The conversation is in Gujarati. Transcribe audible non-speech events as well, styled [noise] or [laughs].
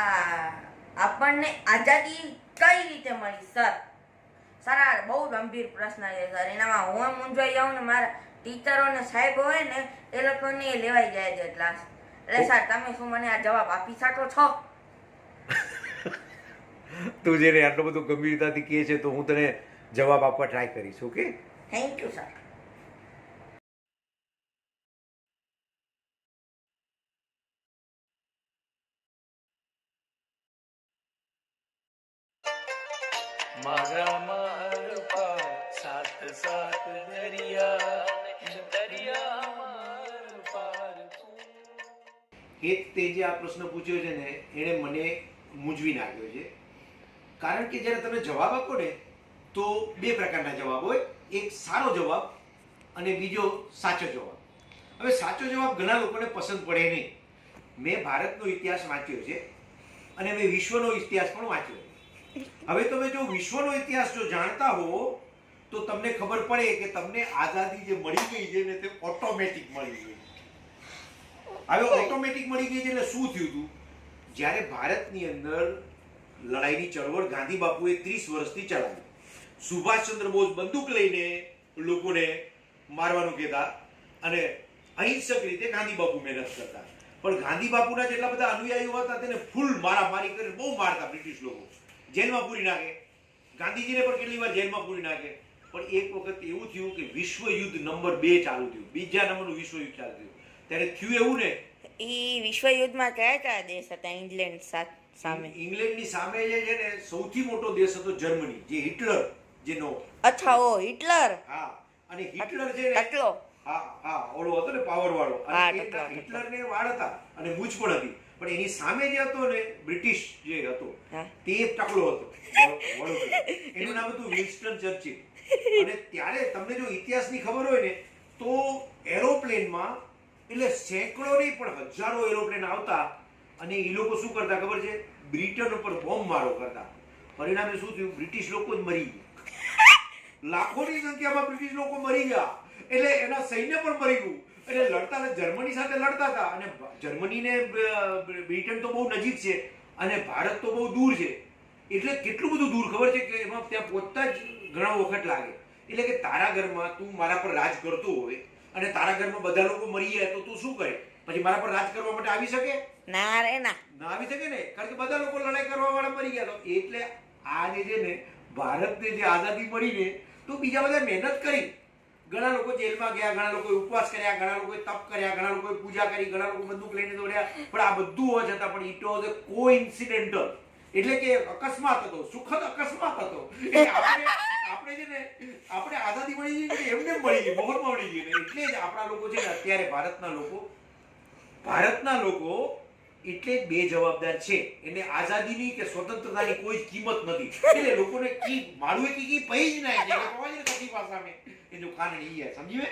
આ આપણને આઝાદી કઈ રીતે મળી સર? સર આ બહુ ગંભીર પ્રશ્ન છે સર. એનામાં હું મૂંઝવાઈ જાઉં ને મારા ટીચરો ને સાહેબ હોય ને એ લોકોને લેવાઈ જાય છે ક્લાસ એટલે સર તમે શું મને આ જવાબ આપી શકો છો? [laughs] તું જેને આટલો બધો ગંભીરતાથી કહે છે તો હું તને જવાબ આપવા ટ્રાય કરીશ ઓકે થેન્ક યુ સર મારા મારપા સાત સાત દરિયા દરિયા એ તે જે આ પ્રશ્ન પૂછ્યો છે ને, એણે મને મૂંઝવી નાખ્યો છે. કારણ કે જ્યારે તમે જવાબ આપો ને, તો બે પ્રકારના જવાબ હોય. એક સારો જવાબ અને બીજો સાચો જવાબ. હવે સાચો જવાબ ઘણા લોકોને પસંદ પડે નહીં. મેં ભારતનો ઇતિહાસ વાંચ્યો છે અને મેં વિશ્વનો ઇતિહાસ પણ વાંચ્યો છે. હવે તમે જો વિશ્વનો ઇતિહાસ જો જાણતા હો તો તમને ખબર પડે કે તમને આઝાદી જે મળી ગઈ છે ને તે ઓટોમેટિક મળી ગઈ. હવે ઓટોમેટિક મળી ગઈ છે એટલે શું થયું હતું જ્યારે ભારતની અંદર લડાઈની ચળવળ ગાંધી બાપુએ ત્રીસ વર્ષથી ચલાવી. સુભાષચંદ્ર બોઝ બંદૂક લઈને લોકોને મારવાનું કહેતા અને અહિંસક રીતે ગાંધી બાપુ મહેનત કરતા. પણ ગાંધી બાપુના જેટલા બધા અનુયાયીઓ હતા તેને ફૂલ મારામારી કરીને બહુ મારતા બ્રિટિશ લોકો. જેલમાં પૂરી નાખે. ગાંધીજીને પણ કેટલી વાર જેલમાં પૂરી નાખે. પણ એક વખત એવું થયું કે વિશ્વ યુદ્ધ નંબર બે ચાલુ થયું. બીજા નંબરનું વિશ્વ યુદ્ધ ચાલુ થયું. ત્યારે થયું એવું ને? એ વિશ્વયુદ્ધમાં કયા કયા દેશ હતા? ઇંગ્લેન્ડ સામે. ઇંગ્લેન્ડની સામે જે છે ને સૌથી મોટો દેશ હતો જર્મની જે હિટલર જેનો અચ્છા ઓ હિટલર? હા. અને હિટલર જે ટકલો. હા હા ઓલો હતો ને પાવર વાળો અને હિટલર એ વાળ હતા અને મૂછ પણ હતી. પણ એની સામે જે હતો ને બ્રિટિશ જે હતો તે ટકલો હતો. એનું નામ હતું વિન્સ્ટન ચર્ચિલ. અને ત્યારે તમને જો ઇતિહાસની ખબર હોય ને તો એરોપ્લેનમાં એટલે સેંકડો નહીં પણ હજારો એરોપ્લેન આવતા અને એ લોકો શું કરતા ખબર છે? બ્રિટન ઉપર બોમ્બ મારો કરતા. પરિણામે શું થયું? બ્રિટિશ લોકો જ મરી ગયા. [laughs] લાખોની સંખ્યામાં બ્રિટિશ લોકો મરી ગયા. એટલે એના સૈન્ય પણ મરી ગયું. એટલે લડતા હતા, જર્મની સાથે લડતા હતા. અને જર્મનીને બ્રિટન તો બહુ નજીક છે અને ભારત તો બહુ દૂર છે. એટલે કેટલું બધું દૂર ખબર છે કે એમાં ત્યાં પહોંચતા જ ઘણા વખત લાગે. એટલે કે તારા ઘરમાં તું મારા પર રાજ કરતો હોય અને તારા ઘરમાં બધા લોકો મરી જાય તો તું શું કરે? પછી મારા પર રાજ કરવા માટે આવી શકે? ના રે ના. ના આવી શકે ને? કારણ કે બધા લોકો લડાઈ કરવા વાળા મરી ગયા તો. એટલે આ જે ને ભારતને જે આઝાદી મળી ને તો બીજા બધા મહેનત કરી. ઘણા લોકો જેલમાં ગયા, ઘણા લોકોએ ઉપવાસ કર્યા, ઘણા લોકોએ તપ કર્યા, ઘણા લોકોએ પૂજા કરી, ઘણા લોકો બંદૂક લઈને દોડ્યા. પણ આ બધું હોવા છતાં પણ ઇટ વોઝ અ કોઇન્સિડેન્ટલ એટલે કે અકસ્માત હતો, સુખદ અકસ્માત હતો. આપણે છે ને, આપણે આઝાદી મળી ગઈ એમને મળી ગઈ, મોહરમાં મળી ગઈ એટલે જ આપણા લોકો છે ને અત્યારે ભારતના લોકો ભારતના લોકો એટલે બે જવાબદાર છે. એને આઝાદીની કે સ્વતંત્રતાની કોઈ કિંમત નથી. એટલે લોકોને કી મારું એ કી પહી જ ના જાય કહેવાય છે ને કારણ એ જો કાન ઈ હે સમજી મે